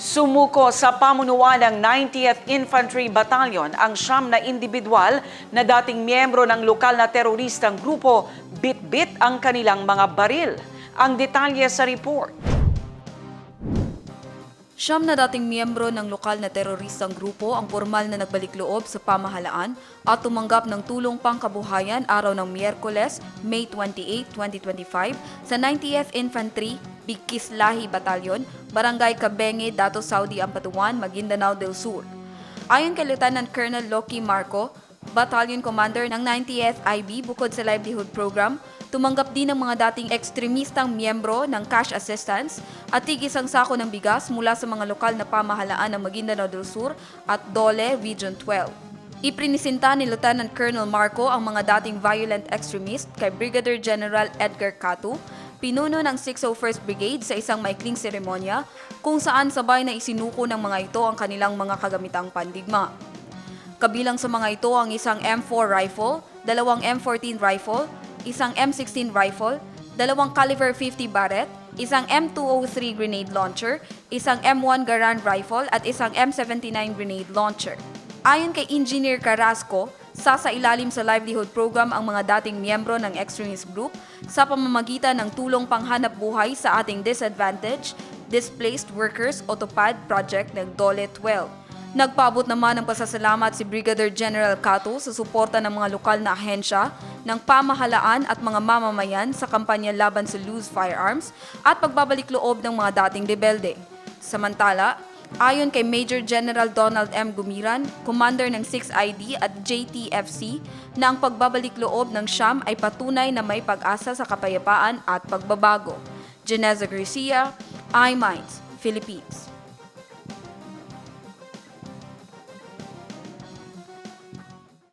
Sumuko sa pamunuan ng 90th Infantry Battalion ang siyam na individual na dating miyembro ng lokal na teroristang grupo bit-bit ang kanilang mga baril. Ang detalye sa report. Siyam na dating miyembro ng lokal na teroristang grupo ang formal na nagbalik loob sa pamahalaan at tumanggap ng tulong pangkabuhayan araw ng Miyerkules, May 28, 2025 sa 90th Infantry Bikislahi Battalion, Barangay Cabenge, Dato Saudi Ampatuan, Maguindanao del Sur. Ayon kay Lieutenant Colonel Loki Marco, Battalion Commander ng 90th IB bukod sa livelihood program, tumanggap din ng mga dating ekstremistang miyembro ng cash assistance at tigisang sako ng bigas mula sa mga lokal na pamahalaan ng Maguindanao del Sur at Dole Region 12. Iprinisinta ni Lieutenant Colonel Marco ang mga dating violent extremist kay Brigadier General Edgar Catu, pinuno ng 601st Brigade sa isang maikling seremonya kung saan sabay na isinuko ng mga ito ang kanilang mga kagamitang pandigma. Kabilang sa mga ito ang isang M4 rifle, dalawang M14 rifle, isang M16 rifle, dalawang caliber 50 Barrett, isang M203 grenade launcher, isang M1 Garand rifle at isang M79 grenade launcher. Ayon kay Engineer Carrasco, sasa ilalim sa livelihood program ang mga dating miyembro ng extremist group sa pamamagitan ng tulong panghanap buhay sa ating disadvantaged, displaced workers Autopad project ng Dole 12. Nagpaabot naman ng pasasalamat si Brigadier General Cato sa suporta ng mga lokal na ahensya ng pamahalaan at mga mamamayan sa kampanya laban sa loose firearms at pagbabalik loob ng mga dating rebelde. Samantala, ayon kay Major General Donald M. Gumiran, commander ng 6ID at JTFC, na ang pagbabalik loob ng Siam ay patunay na may pag-asa sa kapayapaan at pagbabago. Geneza Garcia, iMinds, Philippines.